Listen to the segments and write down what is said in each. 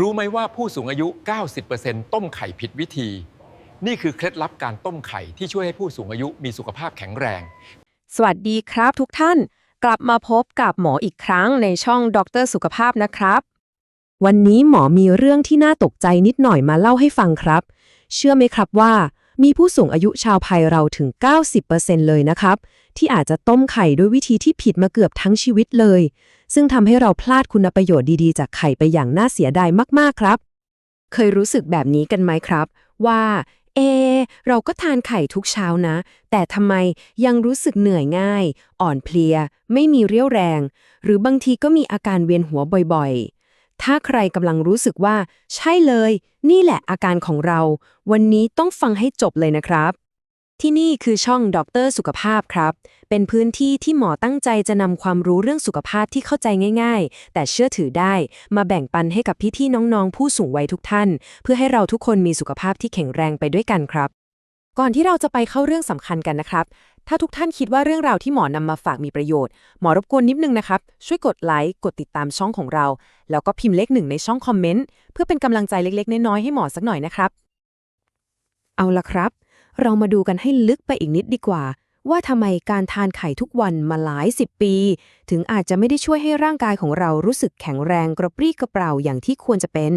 รู้ไหมว่าผู้สูงอายุ 90%ต้มไข่ผิดวิธี นี่คือเคล็ดลับการต้มไข่ที่ช่วยให้ผู้สูงอายุมีสุขภาพแข็งแรง สวัสดีครับทุกท่าน กลับมาพบกับหมออีกครั้งในช่องดรสุขภาพนะครับ วันนี้หมอมีเรื่องที่น่าตกใจนิดหน่อยมาเล่าให้ฟังครับ เชื่อไหมครับว่า มีผู้สูงอายุชาวไทยเราถึง 90%เลยนะครับ ที่อาจจะต้มไข่ด้วยวิธีที่ผิดมาเกือบทั้งชีวิตเลย ซึ่งทำให้เราพลาดคุณประโยชน์ดีๆ จากไข่ไปอย่างน่าเสียดายมากๆครับ เคยรู้สึกแบบนี้กันไหมครับ ว่า เอ เราก็ทานไข่ทุกเช้านะ แต่ทำไมยังรู้สึกเหนื่อยง่าย อ่อนเพลีย ไม่มีเรี่ยวแรง หรือบางทีก็มีอาการเวียนหัวบ่อยๆถ้าใครกำลังรู้สึกว่า ใช่เลย นี่แหละอาการของเรา วันนี้ต้องฟังให้จบเลยนะครับ ที่นี่คือช่องด็อกเตอร์สุขภาพครับ เป็นพื้นที่ที่หมอตั้งใจจะนำความรู้เรื่องสุขภาพที่เข้าใจง่าย ๆ แต่เชื่อถือได้ มาแบ่งปันให้กับพี่ๆน้องๆ ผู้สูงวัยทุกท่าน เพื่อให้เราทุกคนมีสุขภาพที่แข็งแรงไปด้วยกันครับ ก่อนที่เราจะไปเข้าเรื่องสำคัญกันนะครับ ถ้าทุกท่านคิดว่าเรื่องราวที่หมอนำมาฝากมีประโยชน์ หมอรบกวนนิดนึงนะครับ ช่วยกดไลค์ กดติดตามช่องของเรา แล้วก็พิมพ์เลขหนึ่งในช่องคอมเมนต์ เพื่อเป็นกำลังใจเล็กๆ น้อยๆ ให้หมอสักหน่อยนะครับ เอาละครับ เรามาดูกันให้ลึกไปอีกนิดดีกว่า ว่าทำไมการทานไข่ทุกวันมาหลายสิบปี ถึงอาจจะไม่ได้ช่วยให้ร่างกายของเรารู้สึกแข็งแรงกระปรี้กระเปร่าอย่างที่ควรจะเป็น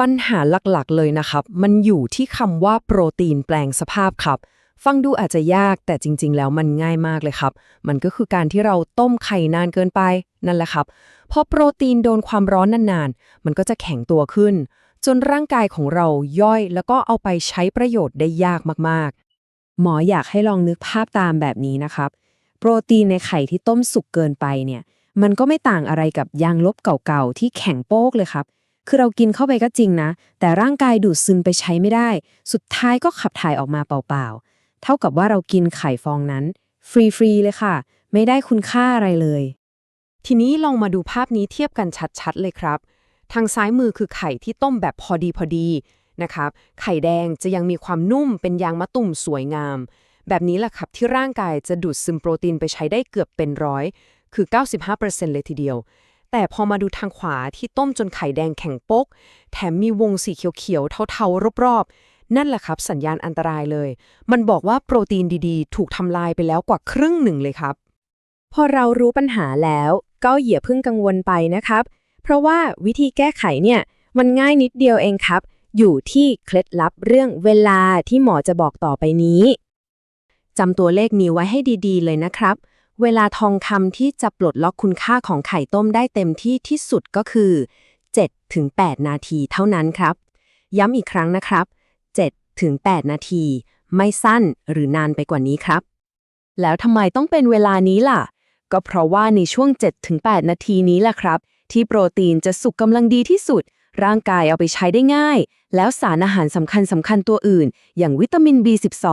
ปัญหาหลักๆ เลยนะครับ มันอยู่ที่คำว่าโปรตีนแปลงสภาพครับฟังดูอาจจะยากแต่จริง ๆ แล้วมันง่ายมากเลยครับ มันก็คือการที่เราต้มไข่นานเกินไปนั่นแหละครับ พอโปรตีนโดนความร้อนนานๆ มันก็จะแข็งตัวขึ้น จนร่างกายของเราย่อยแล้วก็เอาไปใช้ประโยชน์ได้ยากมากๆ หมออยากให้ลองนึกภาพตามแบบนี้นะครับ โปรตีนในไข่ที่ต้มสุกเกินไปเนี่ย มันก็ไม่ต่างอะไรกับยางลบเก่าๆที่แข็งโป๊กเลยครับ คือเรากินเข้าไปก็จริงนะ แต่ร่างกายดูดซึมไปใช้ไม่ได้ สุดท้ายก็ขับถ่ายออกมาเปล่าๆ เท่ากับว่าเรากินไข่ฟองนั้น ฟรีๆเลยค่ะ ไม่ได้คุณค่าอะไรเลย ทีนี้ลองมาดูภาพนี้เทียบกันชัดๆเลยครับ ทางซ้ายมือคือไข่ที่ต้มแบบพอดีพอดีนะครับ ไข่แดงจะยังมีความนุ่มเป็นยางมะตุ่มสวยงาม แบบนี้แหละครับที่ร่างกายจะดูดซึมโปรตีนไปใช้ได้เกือบเป็นร้อย คือ 95%เลยทีเดียว แต่พอมาดูทางขวาที่ต้มจนไข่แดงแข็งปก แถมมีวงสีเขียวๆเทาๆรอบๆ นั่นแหละครับ สัญญาณอันตรายเลย มันบอกว่าโปรตีนดีๆ ถูกทำลายไปแล้วกว่าครึ่งหนึ่งเลยครับ พอเรารู้ปัญหาแล้วก็อย่าเพิ่งกังวลไปนะครับ เพราะว่าวิธีแก้ไขเนี่ยมันง่ายนิดเดียวเองครับ อยู่ที่เคล็ดลับเรื่องเวลาที่หมอจะบอกต่อไปนี้จำตัวเลขนี้ไว้ให้ดีๆ เลยนะครับ เวลาทองคำที่จะปลดล็อกคุณค่าของไข่ต้มได้เต็มที่ที่สุดก็คือ 7-8 นาทีเท่านั้นครับ ย้ำอีกครั้งนะครับ7-8 นาที ไม่สั้นหรือนานไปกว่านี้ครับ แล้วทำไมต้องเป็นเวลานี้ล่ะ ก็เพราะว่าในช่วง 7-8 นาทีนี้แหละครับ ที่โปรตีนจะสุกกำลังดีที่สุด ร่างกายเอาไปใช้ได้ง่าย แล้วสารอาหารสำคัญสำคัญตัวอื่น อย่างวิตามิน B12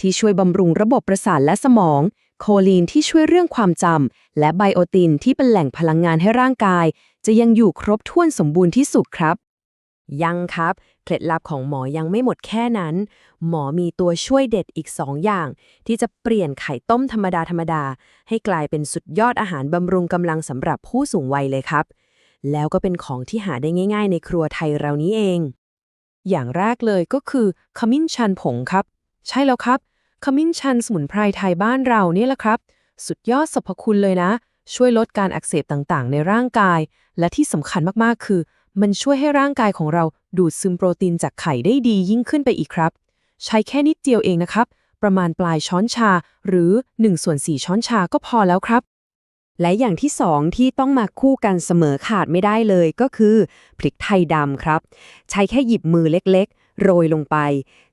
ที่ช่วยบำรุงระบบประสาทและสมอง โคลีนที่ช่วยเรื่องความจำและไบโอตินที่เป็นแหล่งพลังงานให้ร่างกาย จะยังอยู่ครบถ้วนสมบูรณ์ที่สุดครับ ยังครับ เคล็ดลับของหมอยังไม่หมดแค่นั้น หมอมีตัวช่วยเด็ดอีก 2 อย่าง ที่จะเปลี่ยนไข่ต้มธรรมดาธรรมดา ให้กลายเป็นสุดยอดอาหารบำรุงกำลังสำหรับผู้สูงวัยเลยครับ แล้วก็เป็นของที่หาได้ง่าย ๆ ในครัวไทยเรานี้เอง อย่างแรกเลยก็คือขมิ้นชันผงครับ ใช่แล้วครับ ขมิ้นชันสมุนไพรไทยบ้านเราเนี่ยแหละครับ สุดยอดสรรพคุณเลยนะ ช่วยลดการอักเสบต่างๆ ในร่างกาย และที่สำคัญมากๆคือ มันช่วยให้ร่างกายของเราดูดซึมโปรตีนจากไข่ได้ดียิ่งขึ้นไปอีกครับ ใช้แค่นิดเดียวเองนะครับ ประมาณปลายช้อนชาหรือ1ส่วน4ช้อนชาก็พอแล้วครับ และอย่างที่สองที่ต้องมาคู่กันเสมอขาดไม่ได้เลยก็คือพริกไทยดำครับ ใช้แค่หยิบมือเล็กๆ โรยลงไป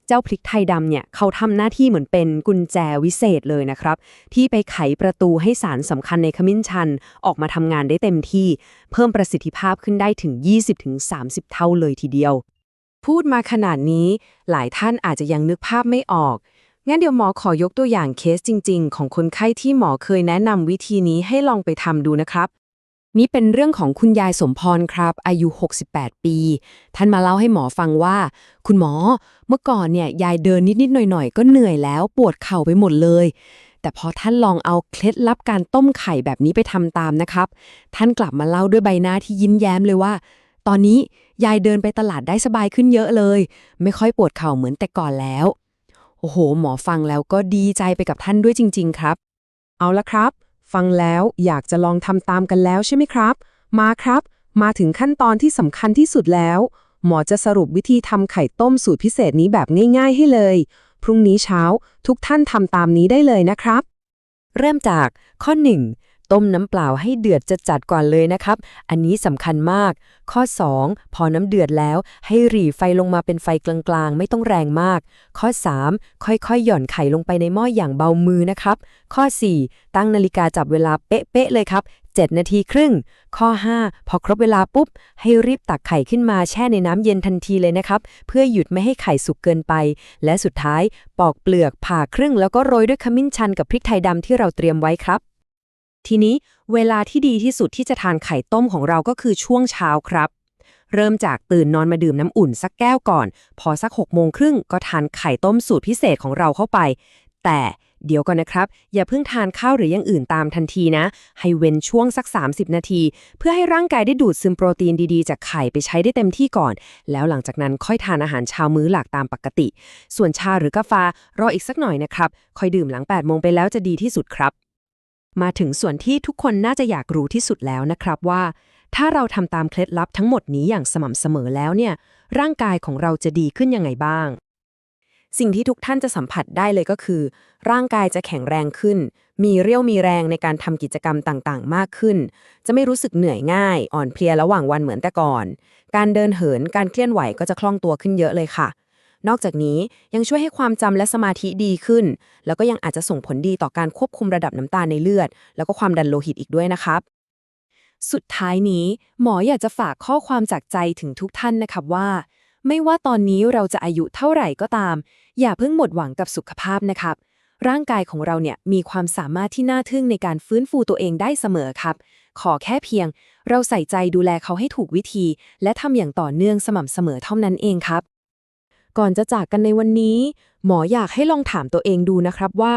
เจ้าพริกไทยดำเนี่ยเขาทำหน้าที่เหมือนเป็นกุญแจวิเศษเลยนะครับ ที่ไปไขประตูให้สารสำคัญในขมิ้นชัน ออกมาทำงานได้เต็มที่ เพิ่มประสิทธิภาพขึ้นได้ถึง 20-30 เท่าเลยทีเดียว พูดมาขนาดนี้ หลายท่านอาจจะยังนึกภาพไม่ออกงั้นเดี๋ยวหมอขอยกตัวอย่างเคสจริง ๆ ของคนไข้ที่หมอเคยแนะนำวิธีนี้ให้ลองไปทำดูนะครับ นี่เป็นเรื่องของคุณยายสมพรครับ อายุ 68 ปี ท่านมาเล่าให้หมอฟังว่า คุณหมอเมื่อก่อนเนี่ยยายเดินนิดๆหน่อยๆ ก็เหนื่อยแล้วปวดเข่าไปหมดเลย แต่พอท่านลองเอาเคล็ดลับการต้มไข่แบบนี้ไปทำตามนะครับ ท่านกลับมาเล่าด้วยใบหน้าที่ยิ้มแย้มเลยว่า ตอนนี้ยายเดินไปตลาดได้สบายขึ้นเยอะเลย ไม่ค่อยปวดเข่าเหมือนแต่ก่อนแล้ว โอ้โห หมอฟังแล้วก็ดีใจไปกับท่านด้วยจริง ๆ ครับ เอาละครับ ฟังแล้วอยากจะลองทำตามกันแล้วใช่ไหมครับ มาครับ มาถึงขั้นตอนที่สำคัญที่สุดแล้ว หมอจะสรุปวิธีทำไข่ต้มสูตรพิเศษนี้แบบง่ายๆให้เลย พรุ่งนี้เช้าทุกท่านทำตามนี้ได้เลยนะครับ เริ่มจากข้อ 1 ต้มน้ำเปล่าให้เดือดจะจัดก่อนเลยนะครับ อันนี้สำคัญมาก ข้อ 2 พอน้ำเดือดแล้ว ให้หรี่ไฟลงมาเป็นไฟกลางๆ ไม่ต้องแรงมาก ข้อ 3 ค่อยๆ หย่อนไข่ลงไปในหม้ออย่างเบามือนะครับ ข้อ 4 ตั้งนาฬิกาจับเวลาเป๊ะๆเลยครับ7 นาทีครึ่ง ข้อ 5 พอครบเวลาปุ๊บ ให้รีบตักไข่ขึ้นมาแช่ในน้ำเย็นทันทีเลยนะครับ เพื่อหยุดไม่ให้ไข่สุกเกินไป และสุดท้ายปอกเปลือกผ่าครึ่งแล้วก็โรยด้วยขมิ้นชันกับพริกไทยดำที่เราเตรียมไว้ครับ ทีนี้เวลาที่ดีที่สุดที่จะทานไข่ต้มของเราก็คือช่วงเช้าครับ เริ่มจากตื่นนอนมาดื่มน้ำอุ่นสักแก้วก่อน พอสัก6กโมงครึ่งก็ทานไข่ต้มสูตรพิเศษของเราเข้าไป แต่เดี๋ยวก่อนนะครับ อย่าเพิ่งทานข้าวหรืออย่างอื่นตามทันทีนะ ให้เว้นช่วงสัก 30 นาที เพื่อให้ร่างกายได้ดูดซึมโปรตีนดีๆ จากไข่ไปใช้ได้เต็มที่ก่อน แล้วหลังจากนั้นค่อยทานอาหารเช้ามื้อหลักตามปกติ ส่วนชาหรือกาแฟรออีกสักหน่อยนะครับ ค่อยดื่มหลัง8โมงไปแล้วจะดีที่สุดครับ มาถึงส่วนที่ทุกคนน่าจะอยากรู้ที่สุดแล้วนะครับว่า ถ้าเราทำตามเคล็ดลับทั้งหมดนี้อย่างสม่ำเสมอแล้วเนี่ย ร่างกายของเราจะดีขึ้นยังไงบ้าง สิ่งที่ทุกท่านจะสัมผัสได้เลยก็คือ ร่างกายจะแข็งแรงขึ้น มีเรี่ยวมีแรงในการทำกิจกรรมต่างๆ มากขึ้น จะไม่รู้สึกเหนื่อยง่าย อ่อนเพลียระหว่างวันเหมือนแต่ก่อน การเดินเหินการเคลื่อนไหวก็จะคล่องตัวขึ้นเยอะเลยค่ะ นอกจากนี้ยังช่วยให้ความจำและสมาธิดีขึ้น แล้วก็ยังอาจจะส่งผลดีต่อการควบคุมระดับน้ำตาลในเลือด แล้วก็ความดันโลหิตอีกด้วยนะครับ สุดท้ายนี้ หมออยากจะฝากข้อความจากใจถึงทุกท่านนะครับว่า ไม่ว่าตอนนี้เราจะอายุเท่าไหร่ก็ตาม อย่าเพิ่งหมดหวังกับสุขภาพนะครับร่างกายของเราเนี่ยมีความสามารถที่น่าทึ่งในการฟื้นฟูตัวเองได้เสมอครับ ขอแค่เพียง เราใส่ใจดูแลเขาให้ถูกวิธี และทำอย่างต่อเนื่องสม่ำเสมอเท่านั้นเองครับ ก่อนจะจากกันในวันนี้ หมออยากให้ลองถามตัวเองดูนะครับว่า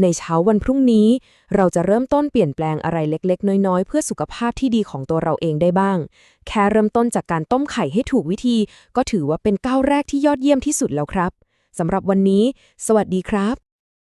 ในเช้าวันพรุ่งนี้ เราจะเริ่มต้นเปลี่ยนแปลงอะไรเล็กๆ น้อยๆ เพื่อสุขภาพที่ดีของตัวเราเองได้บ้าง แค่เริ่มต้นจากการต้มไข่ให้ถูกวิธี ก็ถือว่าเป็นก้าวแรกที่ยอดเยี่ยมที่สุดแล้วครับสำหรับวันนี้ สวัสดีครับ